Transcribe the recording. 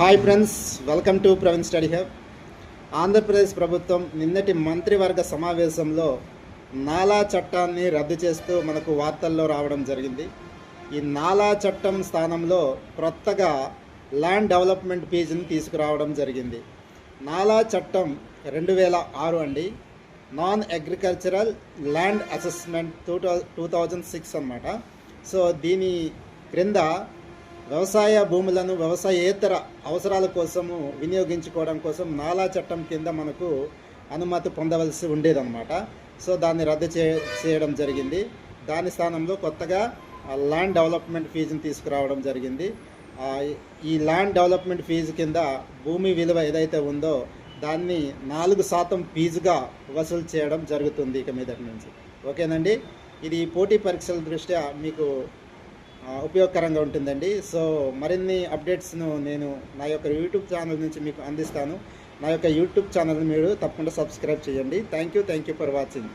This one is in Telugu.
Hi friends welcome to Praveen study hub Andhra Pradesh ప్రభుత్వం నిన్నటి మంత్రివర్గ సమావేశంలో నాలా చట్టాన్ని రద్దు చేస్తూ మనకు వార్తల్లో రావడం జరిగింది. ఈ నాలా చట్టం స్థానంలో కొత్తగా ల్యాండ్ డెవలప్మెంట్ ఫీజుని తీసుకురావడం జరిగింది. నాలా చట్టం రెండు వేల ఆరు అండి. Non agricultural land assessment two two thousand six అనమాట సో దీని క్రింద వ్యవసాయ భూములను వ్యవసాయేతర అవసరాల కోసము వినియోగించుకోవడం కోసం నాలా చట్టం కింద మనకు అనుమతి పొందవలసి ఉండేదన్నమాట. సో దాన్ని రద్దు చే చేయడం జరిగింది. దాని స్థానంలో కొత్తగా ల్యాండ్ డెవలప్మెంట్ ఫీజుని తీసుకురావడం జరిగింది. ఈ ల్యాండ్ డెవలప్మెంట్ ఫీజు కింద భూమి విలువ ఏదైతే ఉందో దాన్ని నాలుగు శాతం ఫీజుగా వసూలు చేయడం జరుగుతుంది ఇక మీదటి నుంచి. ఓకేనండి? ఇది పోటీ పరీక్షల దృష్ట్యా మీకు ఉపయోగకరంగా ఉంటుందండి. సో మరిన్ని అప్డేట్స్ను నేను నా యొక్క యూట్యూబ్ ఛానల్ నుంచి మీకు అందిస్తాను. నా యొక్క యూట్యూబ్ ఛానల్ని మీరు తప్పకుండా సబ్స్క్రైబ్ చేయండి. Thank you thank you for watching.